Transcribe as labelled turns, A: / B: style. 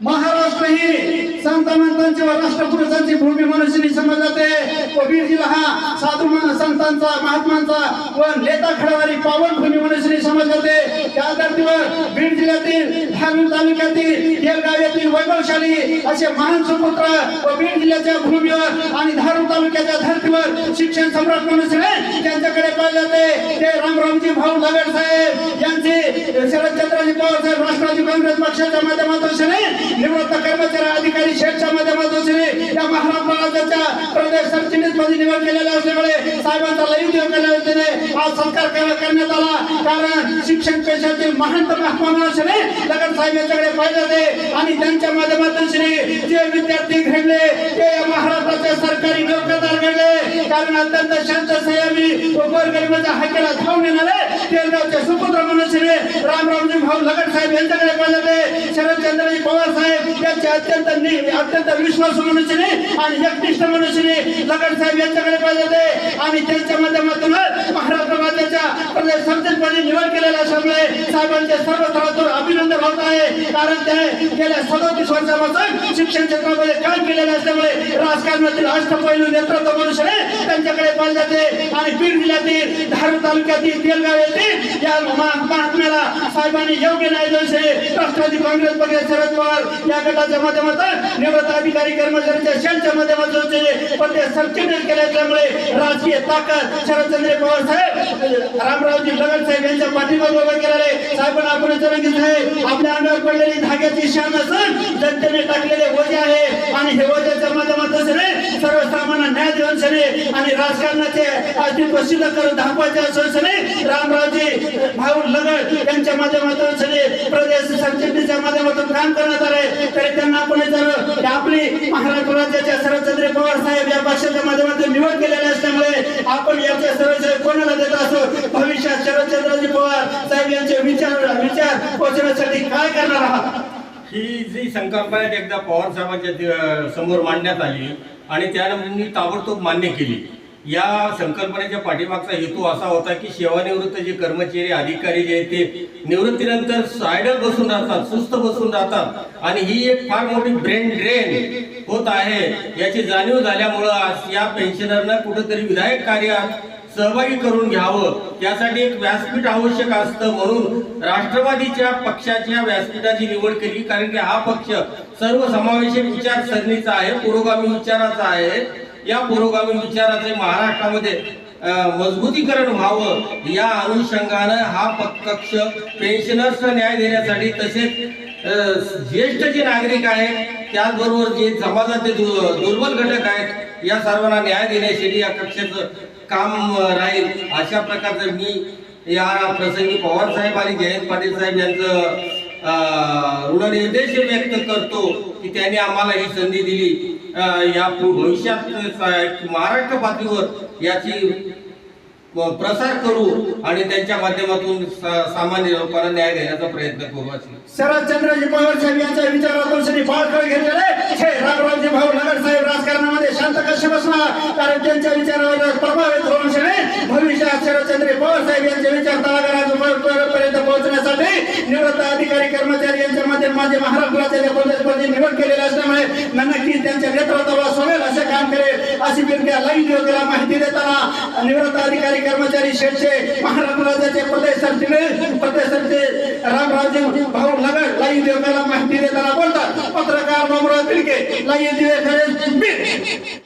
A: महाराष्ट्र ही संतांची व राष्ट्रपुरुषांची भूमी मनुष्यनी समजली जाते व बीड जिल्हा हा साधू संतांचा महात्मांचा व नेता खडवारी पावन भूमी मनुष्यनी समजली जाते त्या धर्तीवर बीड जिल्ह्यातील धारूर तालुक्यातील येरगाव येथील वैभवशाली असे महान सुपुत्र व बीड जिल्ह्याच्या भूमीवर आणि धारूर तालुक्याच्या धर्तीवर शिक्षण सम्राट म्हणून त्यांच्याकडे पाहिले जाते. ते रामरामजी भाऊ लगड साहेब यांचे शरदचंद्रजी पवार साहेब राष्ट्रवादी काँग्रेस पक्षाच्या माध्यमातून निवृत्त कर्मचारी अधिकारी शेख प्रदेश निवड केलेल्या असल्यामुळे साहेबांचा लई देव केल्या वतीने आज सत्कार करण्यात आला. कारण शिक्षण पेशातील महंत महात्मा म्हणून लगड साहेब यांच्याकडे पाहिजे होते. आणि त्यांच्या माध्यमातून श्री जे विद्यार्थी घडले ते या महाराष्ट्राचे सरकारी नोकरदार घडले. कारण अत्यंत शांत संयमी व गोरगरिबाच्या हाकेला धावून येणारे तेलगावचे सुपुत्र म्हणून श्री रामरावजी भाऊ लगन साहेब यांच्याकडे पाहिजे होते. शरदचंद्र पवार अत्यंत अत्यंत विश्वासू मनुष्यने आणि एकनिष्ठ मनुष्यने लगड साहेब यांच्याकडे पाहिजे होते. आणि त्यांच्या माध्यमातून महाराष्ट्र राज्याच्या निवड केलेल्या असल्यामुळे साहेबांचे सर्व स्तरातून अभिनंदन होत आहे. कारण ते गेल्या सदोतीस वर्षापासून शिक्षण क्षेत्रामध्ये काम केलेलं असल्यामुळे राजकारणातील अष्टपैलू नेतृत्व मनुष्यने त्यांच्याकडे पाहिले जाते आणि बीड जिल्ह्यातील धारू तालुक्यातील तेलगाव येथील या महात्म्याला साहेबांनी योग्य न्याय दिवशी राष्ट्रवादी काँग्रेस पक्ष शरद पवार या गटाच्या माध्यमातून निवृत्त अधिकारी कर्मचाऱ्यांच्या शेलच्या माध्यमातून पण ते सरचिटणीस केले असल्यामुळे राजकीय ताकद शरदचंद्र पवार साहेब रामरावजी लगड साहेब यांच्या पाठीमागे उभे केलेले साहेबांना आपण विचारायचे आहे. आपल्या अंगावर पडलेली धाग्याची शान असून जनतेने टाकलेले वजे आहे. आणि हे वजेच्या माध्यमातून सगळे सर्वसामान्य न्याय देऊन आणि राजकारणाचे अस्तित्व सिद्ध करून दाखवायचे असून रामरावजी भाऊ लगड यांच्या माध्यमातून सगळे प्रदेश सरचिटणीच्या माध्यमातून काम करण्यात आले. तरी त्यांना आपण विचारलं आपली महाराष्ट्र राज्याच्या शरदचंद्र पवार साहेब या पक्षाच्या माध्यमातून निवड केलेली असल्यामुळे आपण याच्या सर्व कोणाला देत असो भविष्यात शरदचंद्रजी पवार साहेब यांचे विचार विचार पोहोचण्यासाठी काय करणार आहात
B: ही जी संकल्पना एकदा पवार साहेबांच्या समोर मांडण्यात आली आणि त्यानंतर मी ताबडतोब मान्य केली. या संकल्पनेच्या पाठीमागचा हेतू असा होता की सेवानिवृत्त जे कर्मचारी अधिकारी जे आहेत ते निवृत्तीनंतर सायडल बसून राहतात सुस्त बसून राहतात आणि ही एक फार मोठी ब्रेन ड्रेन होत आहे. याची जाणीव झाल्यामुळं आज या पेन्शनरनं कुठंतरी विधायक कार्यात सहभागी करून घ्यावं. त्यासाठी एक व्यासपीठ आवश्यक असतं म्हणून राष्ट्रवादीच्या पक्षाच्या व्यासपीठाची निवड केली. कारण की हा पक्ष सर्वसमावेशक विचारसरणीचा आहे पुरोगामी विचाराचा आहे. या पुरोगामी विचाराचे महाराष्ट्रामध्ये मजबूतीकरण व्हावं या अनुषंगानं हा पक्ष पेन्शनर्सना न्याय देण्यासाठी तसेच ज्येष्ठ जे नागरिक आहेत त्याचबरोबर जे समाजाचे दु- दुर्बल घटक आहेत या सर्वांना न्याय देण्यासाठी या कक्षाचं काम राहील. अशा प्रकारचं मी या प्रसंगी पवार साहेब आणि जयंत पाटील साहेब यांचं ऋणनिर्देश व्यक्त करतो की त्यांनी आम्हाला ही संधी दिली. या भविष्यात महाराष्ट्र पातळीवर याची प्रसार करू आणि त्यांच्या माध्यमातून सामान्य लोकांना न्याय देण्याचा प्रयत्न करू असे
A: शरदचंद्रजी पवार साहेब यांच्या विचारातून श्री बाळकळ घेतलेले. हे रामरावजी भाऊ नगर साहेब राजकारणामध्ये शांत कसे बसणार? कारण त्यांच्या विचारावर प्रभावित होऊन भविष्यात शरदचंद्र पवार साहेब यांचे विचार तळागाळापर्यंत पोहोचण्यासाठी निवृत्त अधिकारी कर्मचारी यांच्या मध्ये माझे महाराष्ट्र राज्याच्या निवड केलेले असल्यामुळे नक्कीच त्यांच्या नेतृत्वाला सोडेल असे काम करेल अशी बिरक्या लाईन देवतेला माहिती देताना निवृत्त अधिकारी कर्मचारी शेठचे महाराष्ट्र राज्याचे प्रदेश सरचिटणीस प्रदेश सरचे रामराजे भाऊ लगड लाईन देवतेला माहिती देताना बोलतात. पत्रकार मामरा पिलके लाईन दिवे